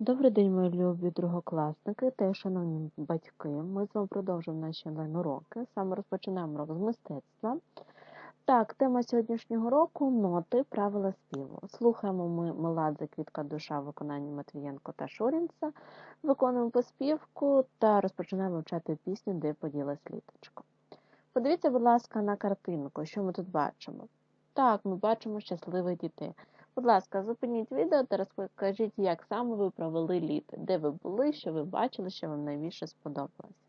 Добрий день, мої любі другокласники та шановні батьки. Ми з вами продовжуємо наші онлайн-уроки. Саме розпочинаємо урок з мистецтва. Так, тема сьогоднішнього року ноти, правила співу. Слухаємо ми Меладзе Квітка душа в виконанні Матвієнко та Шурінца. Виконуємо поспівку та розпочинаємо вчати пісню, де поділась літочко. Подивіться, будь ласка, на картинку, що ми тут бачимо. Так, ми бачимо щасливих дітей. Будь ласка, зупиніть відео та розкажіть, як саме ви провели літо, де ви були, що ви бачили, що вам найбільше сподобалось.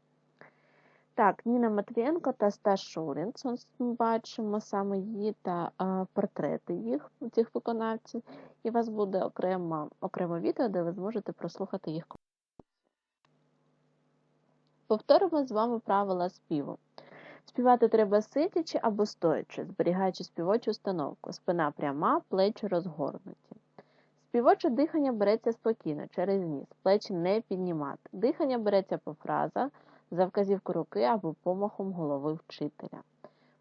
Так, Ніна Матвієнко та Стас Шурінц, ми бачимо саме її та а, портрети їх, цих виконавців, і у вас буде окремо, окремо відео, де ви зможете прослухати їх. Повторимо з вами правила співу. Співати треба сидячи або стоячи, зберігаючи співочу установку. Спина пряма, плечі розгорнуті. Співоче дихання береться спокійно, через ніс, плечі не піднімати. Дихання береться по фразах, за вказівку руки або помахом голови вчителя.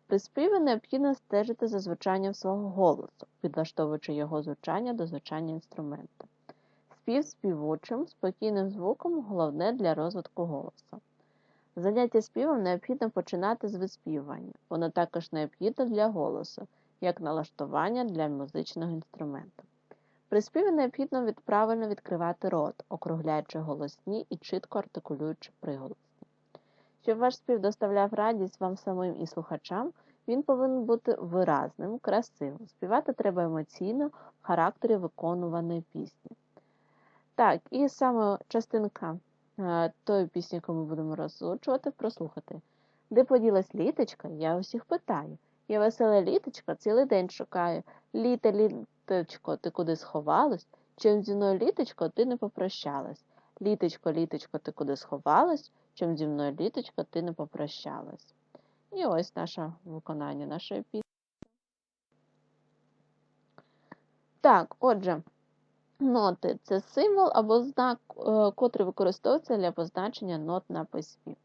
При співі необхідно стежити за звучанням свого голосу, підлаштовуючи його звучання до звучання інструменту. Спів співучим, спокійним звуком головне для розвитку голосу. Заняття співом необхідно починати з виспівування. Воно також необхідно для голосу, як налаштування для музичного інструменту. При співі необхідно від правильно відкривати рот, округляючи голосні і чітко артикулюючи приголосні. Щоб ваш спів доставляв радість вам самим і слухачам, він повинен бути виразним, красивим. Співати треба емоційно в характері виконуваної пісні. Так, і саме частинка тої пісні, яку ми будемо розучувати, прослухати. Де поділась літочка, я усіх питаю. Я весела літочка цілий день шукаю. Літе, літочко, ти куди сховалась? Чим зі мною літочко, ти не попрощалась. Літочко, літочко, ти куди сховалась? Чим зі мною літочко, ти не попрощалась. І ось наше виконання нашої пісні. Так, отже. Ноти це символ або знак, е, котрий використовується для позначення нот на письмі.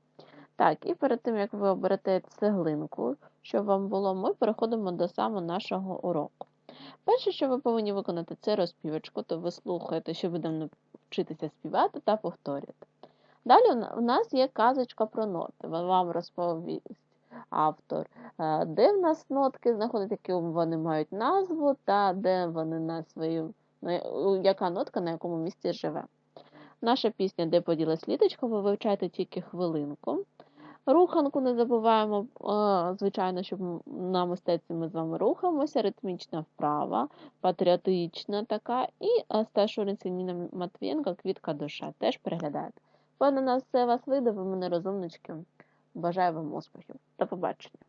Так, і перед тим, як ви оберете цеглинку, що вам було, ми переходимо до самого нашого уроку. Перше, що ви повинні виконати, це розпівочку, то ви слухаєте, що будемо вчитися співати та повторюєте. Далі у нас є казочка про ноти. Вам розповість автор, е, де в нас нотки знаходяться, які вони мають назву, та де вони на свою яка нотка на якому місці живе. Наша пісня, де поділась літочка, ви вивчаєте тільки хвилинку. Руханку не забуваємо, звичайно, щоб на мистецтві ми з вами рухаємося, ритмічна вправа, патріотична така, і Сташуринці Ніна Матвієнко, квітка душа. Теж переглядаєте. Певно, на все вас вийде, ви мене розумнички. Бажаю вам успіхів. До побачення.